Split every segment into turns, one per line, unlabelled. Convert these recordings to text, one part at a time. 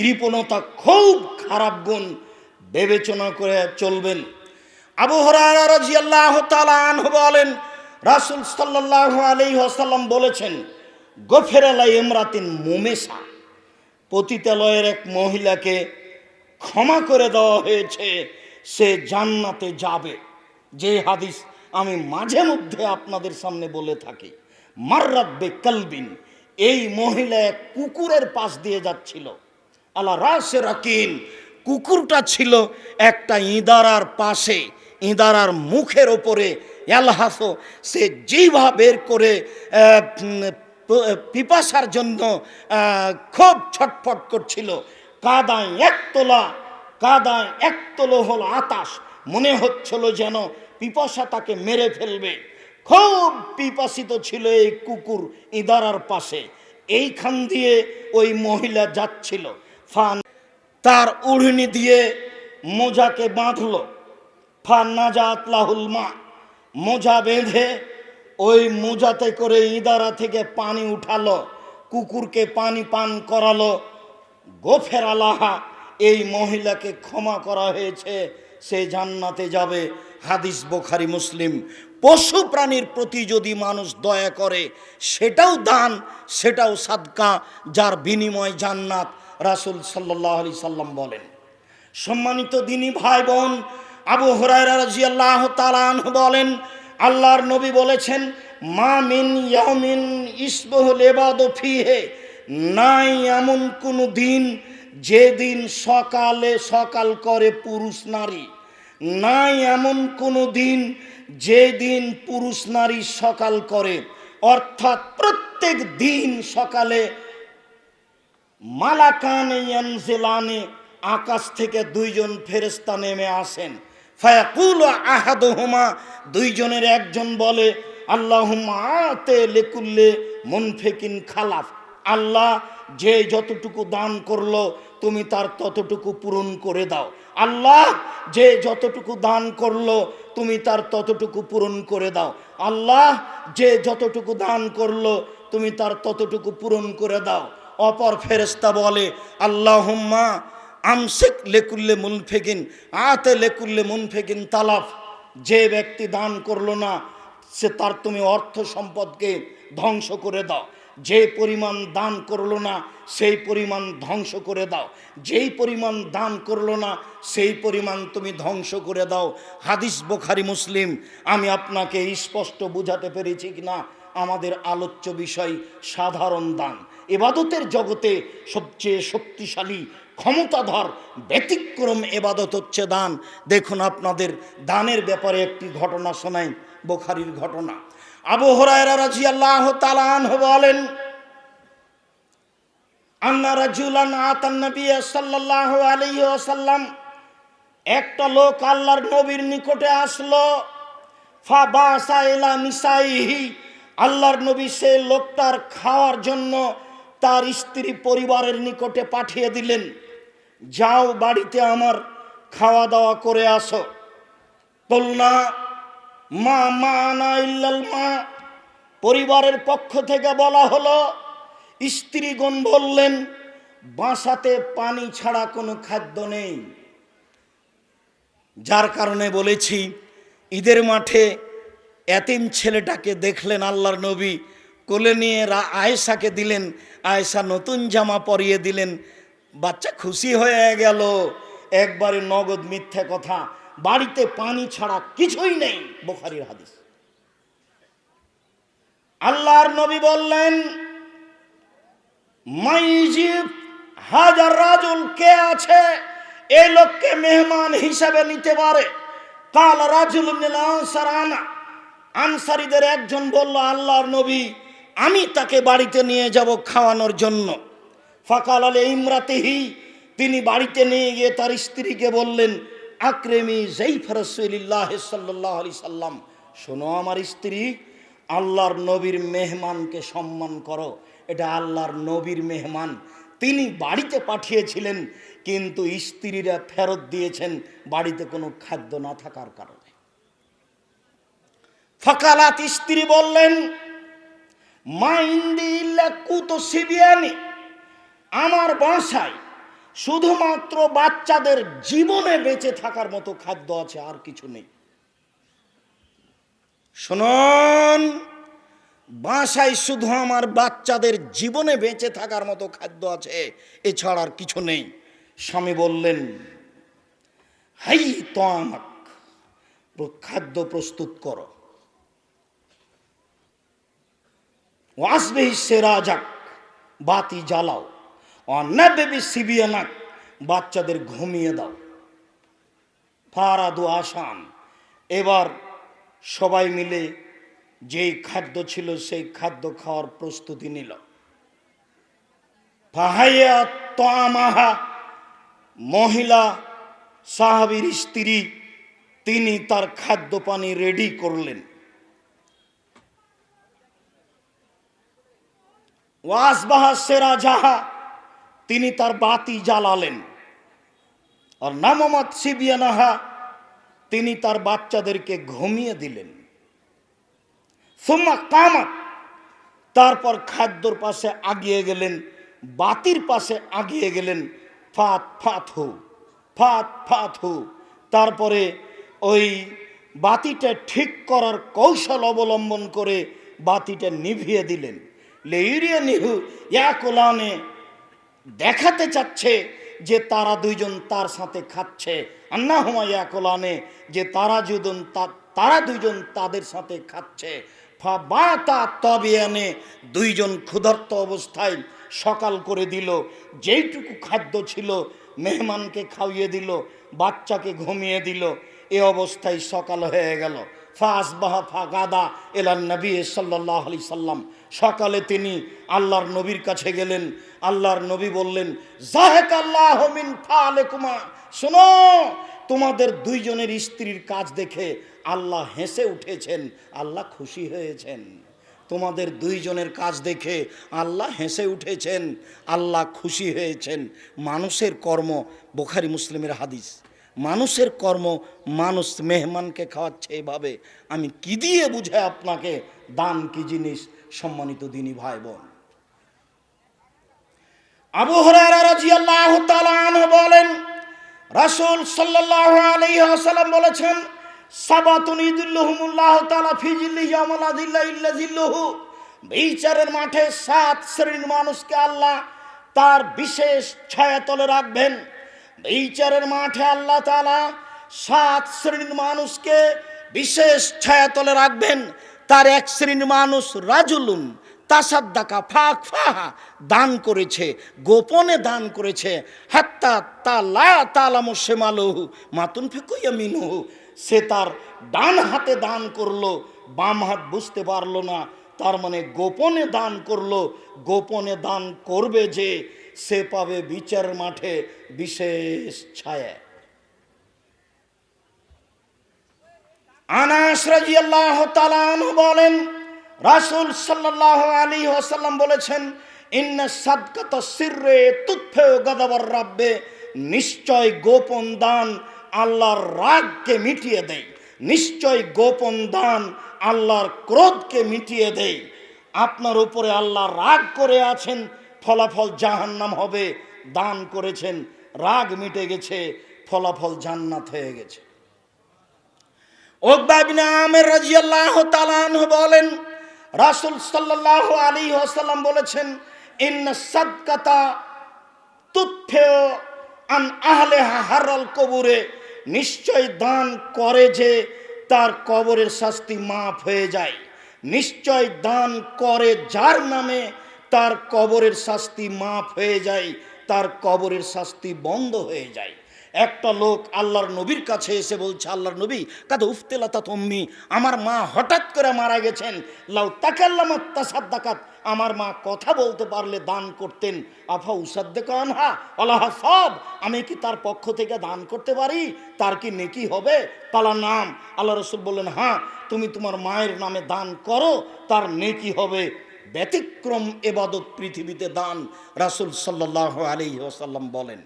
কৃপণতা খুব খারাপ গুণ বিবেচনা করে চলবেন। আবু বলেন, রাসুল সাল্লাহ আলী আসাল্লাম বলেছেন, গফের আলাই ইমরাতিন মোমেশা পতিতালয়ের এক মহিলাকে ক্ষমা করে দেওয়া হয়েছে, সে জান্নাতে যাবে। যে হাদিস আমি মাঝে মধ্যে আপনাদের সামনে বলে থাকি। মার্রাব্বে কালবিন, এই মহিলা এক কুকুরের পাশ দিয়ে যাচ্ছিল। আল্লাহ রাসে রাকিন কুকুরটা ছিল একটা ইঁদারার পাশে, ইঁদারার মুখের ওপরে এলহাসো। সে জিভা বের করে পিপাসার জন্য খুব ছটফট করছিল। কাদায় একতলা, কাদায় এক তোলো হল আতাস মনে হচ্ছিল যেন পিপাসা তাকে মেরে ফেলবে। খুব পিপাসিত ছিল এই কুকুর ইদারার পাশে। এইখান দিয়ে ওই মহিলা যাচ্ছিল। ফান তার উড়নি দিয়ে মোজাকে বাঁধল। ফান নাজাত লাহুল মা। মোজা বেঁধে ওই মোজাতে করে ইদারা থেকে পানি উঠালো, কুকুরকে পানি পান করালো। গোফের আলাহা, এই মহিলাকে ক্ষমা করা হয়েছে, সে জান্নাতে যাবে। হাদিস বোখারি মুসলিম। পশু প্রাণীর প্রতি যদি মানুষ দয়া করে, সেটাও দান, সেটাও সাদকা, যার বিনিময় জান্নাত। রাসুল সাল্লাহ আলি সাল্লাম বলেন, সম্মানিত দিনী ভাই বোন আবু হরাইরা রাজিয়াল্লাহ তালান বলেন, আল্লাহর নবী বলেছেন, মা মিন ইয়ামিন ইসবহুল এবাদ ফিহে, নাই এমন কোনো দিন যেদিন সকালে সকাল করে পুরুষ নারী, নাই এমন কোনো দিন যেদিন পুরুষ নারী সকাল করে, অর্থাৎ প্রত্যেক দিন সকালে মালাকানে ইয়ানজিলানে, আকাশ থেকে দুইজন ফেরেস্তা নেমে আসেন। ফায়াকুল আহাদহুমা, দুইজনের একজন বলে, আল্লাহুম্মা আতে লেকুল্লে মুনফিকিন খালাফ। আল্লাহ যে যতটুকু দান করল, তুমি তার ততটুকু পূরণ করে দাও। আল্লাহ যে যতটুকু দান করল, তুমি তার ততটুকু পূরণ করে দাও। আল্লাহ যে যতটুকু দান করল, তুমি তার ততটুকু পূরণ করে দাও। অপর ফেরেস্তা বলে, আল্লাহুম্মা আমসিক লেকুল্লে মুনফেকিন, আতে লেকুল্লে মুনফেকিন তালাফ। যে ব্যক্তি দান করল না, সে তার তুমি অর্থ সম্পদকে ধ্বংস করে দাও। যে পরিমাণ দান করল না, সেই পরিমাণ ধ্বংস করে দাও। যেই পরিমাণ দান করল না, সেই পরিমাণ তুমি ধ্বংস করে দাও। হাদিস বোখারি, মুসলিম। আমি আপনাকে স্পষ্ট বুঝাতে পেরেছি কি না আমাদের আলোচ্য বিষয় সাধারণ দান। এবাদতের জগতে সবচেয়ে শক্তিশালী ক্ষমতাধর ব্যতিক্রম এবাদত হচ্ছে দান। দেখুন আপনাদের দানের ব্যাপারে একটি ঘটনা শোনাই, বোখারির ঘটনা। আবু হরায়রা রাজি আল্লাহ তালান বলেন ওয়াসাল্লাম, একটা লোক আল্লাহর নবীর নিকটে আসলো এলা আল্লাহর নবী সে লোকটার খাওয়ার জন্য তার স্ত্রী পরিবারের নিকটে পাঠিয়ে দিলেন, যাও বাড়িতে আমার খাওয়া দাওয়া করে আসো। বলনা মা মা, না ইল্লাল মা। পরিবারের পক্ষ থেকে বলা হলো, স্ত্রীগণ বললেন, বাসাতে পানি ছাড়া কোনো খাদ্য নেই। যার কারণে বলেছি, ঈদের মাঠে এতিম ছেলেটাকে দেখলেন আল্লাহর নবী কোলে নিয়ে আয়েশাকে দিলেন, আয়েশা নতুন জামা পরিয়ে দিলেন। বাচ্চা খুশি হয়ে গেল। একবারে নগদ মিথ্যা কথা। বাড়িতে পানি ছাড়া কিছুই নেই, বোখারির হাদিস। আল্লাহর নবী বললেন মাইজিব হাজার রাজুল কে আছে? এই লোককে মেহমান হিসাবে নিতে পারে? কাল রাজুল আনসারানা আনসারিদের একজন বলল, আল্লাহর নবী আমি তাকে বাড়িতে নিয়ে যাব খাওয়ানোর জন্য। ফাকাল আলে ইমরাতেহি, তিনি বাড়িতে নিয়ে গিয়ে তার স্ত্রীকে বললেন, আক্রেমি জৈফ রসুল্লাহ সাল্লাহ আলি সাল্লাম, শোনো আমার স্ত্রী, আল্লাহর নবীর মেহমানকে সম্মান করো। এটা আল্লাহর নবীর মেহমান। তিনি বাড়িতে পাঠিয়েছিলেন, কিন্তু স্ত্রীরা ফেরত দিয়েছেন, বাড়িতে কোনো খাদ্য না থাকার কারণে। ফকালাত স্ত্রী বললেন মা ইন্দি ইল্লা কুতো সিবিয়ানি। আমার বাসায় শুধুমাত্র বাচ্চাদের জীবনে বেঁচে থাকার মতো খাদ্য আছে, আর কিছু নেই। শুনুন, বাসায় শুধু আমার বাচ্চাদের জীবনে বেঁচে থাকার মতো খাদ্য আছে, এছাড়া আর কিছু নেই। স্বামী বললেন, হাই তো আমাক খাদ্য প্রস্তুত করো। বাতি জ্বালাও। অন্যাবেবি সিবিয়ানাক বাচ্চাদের ঘুমিয়ে দাও। ফারাদু আসান, এবার সবাই মিলে যেই খাদ্য ছিল সেই খাদ্য খাওয়ার প্রস্তুতি নিল। তামাহা, মহিলা সাহাবির স্ত্রী, তিনি তার খাদ্য পানি রেডি করলেন। ওয়াসবাহা সেরা যাহা তিনি তার বাতি জ্বালালেন। আর নামমাত সিবিয়ানাহা, তিনি তার বাচ্চাদেরকে ঘুমিয়ে দিলেন। সুম্মা কামাত, তারপর খাদ্যর পাশে আগিয়ে গেলেন, বাতির পাশে আগিয়ে গেলেন, ফাত ফাত হু, ফাত ফাত হু। তারপরে ওই বাতিটা ঠিক করার কৌশল অবলম্বন করে বাতিটা নিভিয়ে দিলেন। লেইরিয়া নিহু ইয়াকুলানে দেখাতে চাচ্ছে যে তারা দুইজন তার সাথে খাচ্ছে। আন্না হুমাইয়া কোলানে, যে তারা দুজন তারা দুইজন তাদের সাথে খাচ্ছে। ফা বা তা তবে আনে দুইজন ক্ষুধার্ত অবস্থায় সকাল করে দিল। যেইটুকু খাদ্য ছিল মেহমানকে খাইয়ে দিল, বাচ্চাকে ঘুমিয়ে দিল। এ অবস্থায় সকাল হয়ে গেল। ফাসবাহা গাদা এলান নবী সাল্লাহ আলি সাল্লাম। সকালে তিনি আল্লাহর নবীর কাছে গেলেন। আল্লাহর নবী বললেন জাহেক আল্লাহ ফালেকুমা। শোনো, তোমাদের দুইজনের স্ত্রীর কাজ দেখে আল্লাহ হেসে উঠেছেন, আল্লাহ খুশি হয়েছেন। তোমাদের দুইজনের কাজ দেখে আল্লাহ হেসে উঠেছেন, আল্লাহ খুশি হয়েছেন। মানুষের কর্ম, বোখারি মুসলিমের হাদিস। মানুষের কর্ম মানুষ মেহমানকে খাওয়াচ্ছে এভাবে। আমি কি দিয়ে বুঝে আপনাকে? দান কি জিনিস? সম্মানিত দিনী ভাই বোন আবু বলেন, রাসুল ওয়াসাল্লাম বলেছেন বিচারের মাঠে সাত শ্রেণির মানুষকে আল্লাহ তার বিশেষ ছায়াতলে রাখবেন। বিচারের মাঠে আল্লাহ তালা সাত শ্রেণির মানুষকে বিশেষ ছায়াতলে রাখবেন। তার এক শ্রেণির মানুষ রাজুলুন তাসাদ্দাকা ফাঁক ফাহা, দান করেছে, গোপনে দান করেছে। হাত্তা তালা তালামু সেমালহু মাতুন ফিকুইয়া মিনহু সে তার ডান হাতে দান করল, বাম হাত বুঝতে পারল না, তার মানে গোপনে দান করল। গোপনে দান করবে যে সে পাবে বিচার মাঠে বিশেষ ছায়া। আনাস তাআলা আনহু বলেন, রাসূল সাল্লাল্লাহু আলাইহি ওয়াসাল্লাম বলেছেন, ইন্না রাব্বে, নিশ্চয় গোপন দান আল্লাহর রাগকে মিটিয়ে দেয় নিশ্চয় গোপন দান আল্লাহর ক্রোধকে মিটিয়ে দেয় আপনার উপরে আল্লাহ রাগ করে আছেন ফলাফল জাহান্নাম হবে, দান করেছেন, রাগ মিটে গেছে, ফলাফল জান্নাত হয়ে গেছে। ওকবা বিন আমের তাআলা বলেন, রাসূল সাল্লাল্লাহু আলাইহি ওয়াসাল্লাম বলেছেন, ইন্না সাদকাতা তুতফেও আন আহলেহা হারাল কবুরে, নিশ্চয় দান করে যে তার কবরের শাস্তি মাফ হয়ে যায়। নিশ্চয় দান করে যার নামে তার কবরের শাস্তি মাফ হয়ে যায়, তার কবরের শাস্তি বন্ধ হয়ে যায়। একটা লোক আল্লাহর নবীর কাছে এসে বলছে, আল্লাহর নবী, কাদা উফতেলাতা তম্মি, আমার মা হঠাৎ করে মারা গেছেন। লাউ তাকাল্লামাত তাসাদ্দাকাত, আমার মা কথা বলতে পারলে দান করতেন। আফা উসাদ্দেক আনহা আল্লাহ সব আমি কি তার পক্ষ থেকে দান করতে পারি? তার কি নেকি হবে? তালা নাম। আল্লাহ রসুল বললেন হ্যাঁ তুমি তোমার মায়ের নামে দান করো, তার নেকি হবে। ব্যতিক্রম এবাদত পৃথিবীতে দান রাসুল সাল্লাহ আলী ওসাল্লাম বলেন।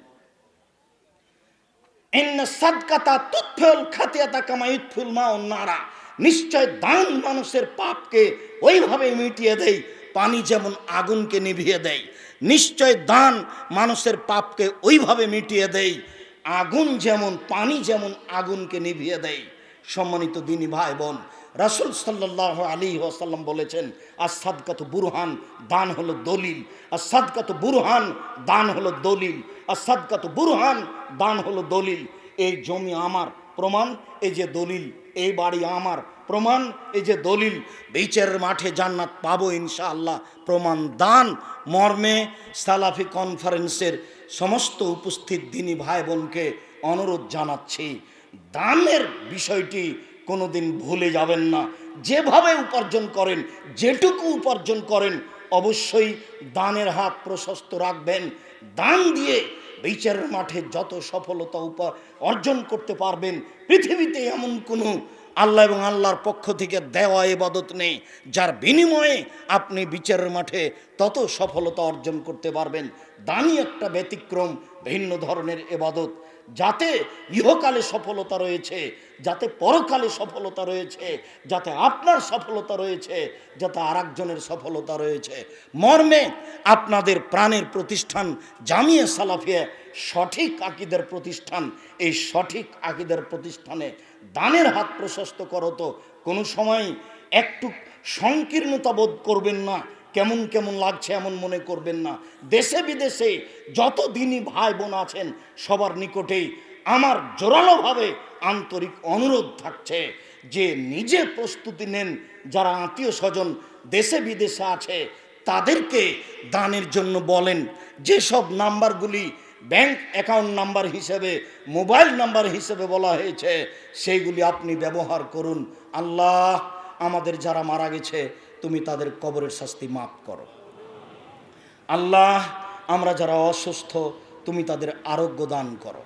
নিশ্চয় দান মানুষের পাপকে ওইভাবে মিটিয়ে দেয়, পানি যেমন আগুনকে নিভিয়ে দেয়, নিশ্চয় দান মানুষের পাপকে ওইভাবে মিটিয়ে দেয়, আগুন যেমন, পানি যেমন আগুনকে নিভিয়ে দেয়। সম্মানিত দিনী ভাই বোন রাসুল সাল্লাহ আলী ওয়াসাল্লাম বলেছেন আর সাদকাত বুরহান, দান হলো দলিল। আর সাদকাত বুরহান, দান হলো দলিল। আর সাদকাত বুরহান, দান হলো দলিল। এই জমি আমার প্রমাণ, এই যে দলিল, এই বাড়ি আমার প্রমাণ, এই যে দলিল, বিচারের মাঠে জান্নাত পাবো ইনশাআল্লাহ। প্রমাণ, দান, মর্মে সালাফি কনফারেন্সের সমস্ত উপস্থিত দিনী ভাই বোনকে অনুরোধ জানাচ্ছি। দানের বিষয়টি কোনোদিন ভুলে যাবেন না। যেভাবে উপার্জন করেন, যেটুকু উপার্জন করেন, অবশ্যই দানের হাত প্রশস্ত রাখবেন। দান দিয়ে বিচারের মাঠে যত সফলতা উপা অর্জন করতে পারবেন, পৃথিবীতে এমন কোনো আল্লাহ এবং আল্লাহর পক্ষ থেকে দেওয়া এবাদত নেই, যার বিনিময়ে আপনি বিচারের মাঠে তত সফলতা অর্জন করতে পারবেন। দানই একটা ব্যতিক্রম, ভিন্ন ধরনের এবাদত। যাতে ইহকালে সফলতা রয়েছে, যাতে পরকালে সফলতা রয়েছে, যাতে আপনার সফলতা রয়েছে, যাতে আরেকজনের সফলতা রয়েছে। মর্মে আপনাদের প্রাণের প্রতিষ্ঠান, জামিয়া সালাফিয়া সঠিক আকিদের প্রতিষ্ঠান, এই সঠিক আকিদের প্রতিষ্ঠানে দানের হাত প্রশস্ত করো তো। কোনো সময় একটু সংকীর্ণতা বোধ করবেন না কেমন কেমন লাগছে এমন মনে করবেন না। দেশে বিদেশে যত দিনই ভাই বোন আছেন, সবার নিকটেই আমার জোরালোভাবে আন্তরিক অনুরোধ থাকছে যে নিজে প্রস্তুতি নেন। যারা আত্মীয় স্বজন দেশে বিদেশে আছে, তাদেরকে দানের জন্য বলেন। যেসব নাম্বারগুলি ব্যাংক অ্যাকাউন্ট নাম্বার হিসেবে, মোবাইল নাম্বার হিসেবে বলা হয়েছে, সেইগুলি আপনি ব্যবহার করুন। আল্লাহ আমাদের যারা মারা গেছে তুমি তাদের কবরের শাস্তি মাফ করো। আল্লাহ, আমরা যারা অসুস্থ, তুমি তাদের আরোগ্য দান করো।